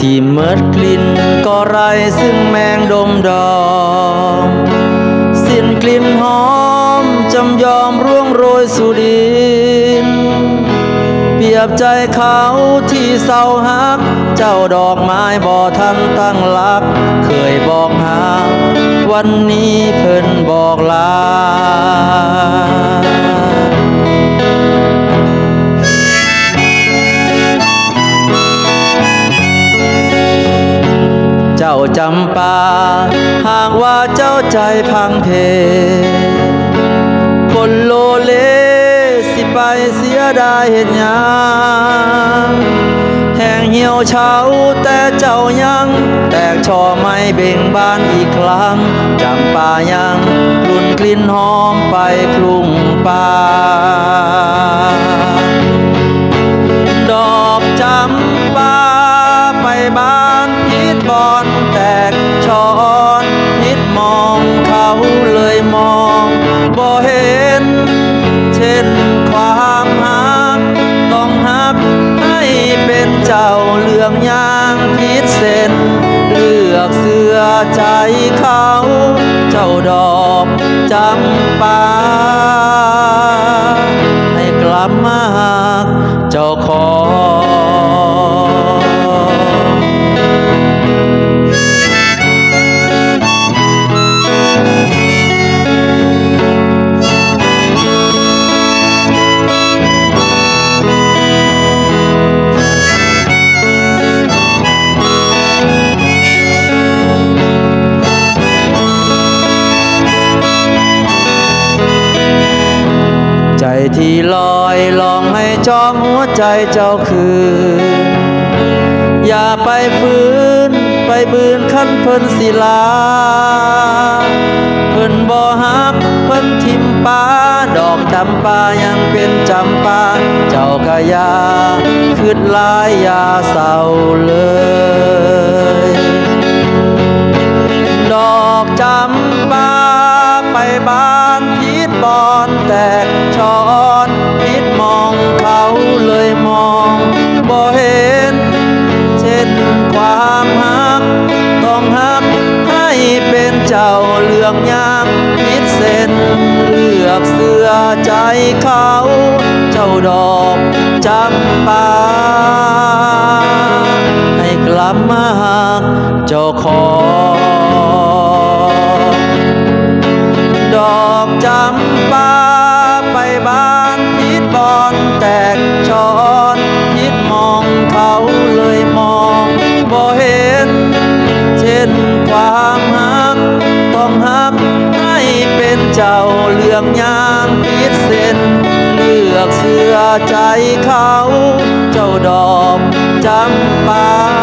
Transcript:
ที่เมิดกลิ่นก็ไรซึ่งแมงดมดอมสิ้นกลิ่นหอมจำยอมร่วงโรยสู่ดิน เปรียบใจเขาที่เศร้าฮัก เจ้าดอกไม้บ่ทันตั้งหลัก เคยบอกหา วันนี้เพิ่นบอกลา เจ้าจำปาหากว่าเจ้าใจพังเพ คนโลเลสิไปเสียดายเห็นยังแห้งเหี่ยวเฉาแต่เจ้ายัง แตกช่อไม้เบ่งบานอีกครั้งจำปายังรุนกลิ่นหอมไปคลุ้งป่า บอนแตกช้อนพิษมองเขาเลยมองบ่เห็น เช่นความหักต้องหักให้เป็นเจ้าเลืองยางพิษเส้นเลือกเสื้อใจเขา เจ้าดอกจำปา ที่ลอยลองให้จอมหัวใจเจ้าคืน อย่าไปฟื้นไปบืนขั้นเพิ่นศิลา เพิ่นบ่ฮักเพิ่นทิมปาดอกจำปายังเป็นจำปาเจ้ากะยาคืดลายยาเศร้าเลยดอกจำปาไปบ้านพิษบอนแตกชอ เขา เจ้าดอกจำปา ให้กลับมาหากเจ้าของดอกจำปาไปบ้านพิษบอนแตกช้อนพิษมองเขาเลยมองบ่เห็น เช่นความหักต้องหักให้เป็นเจ้าเลืองยาิดเส้นเลือกเสื้อใจเขา เจ้าดอกจำปา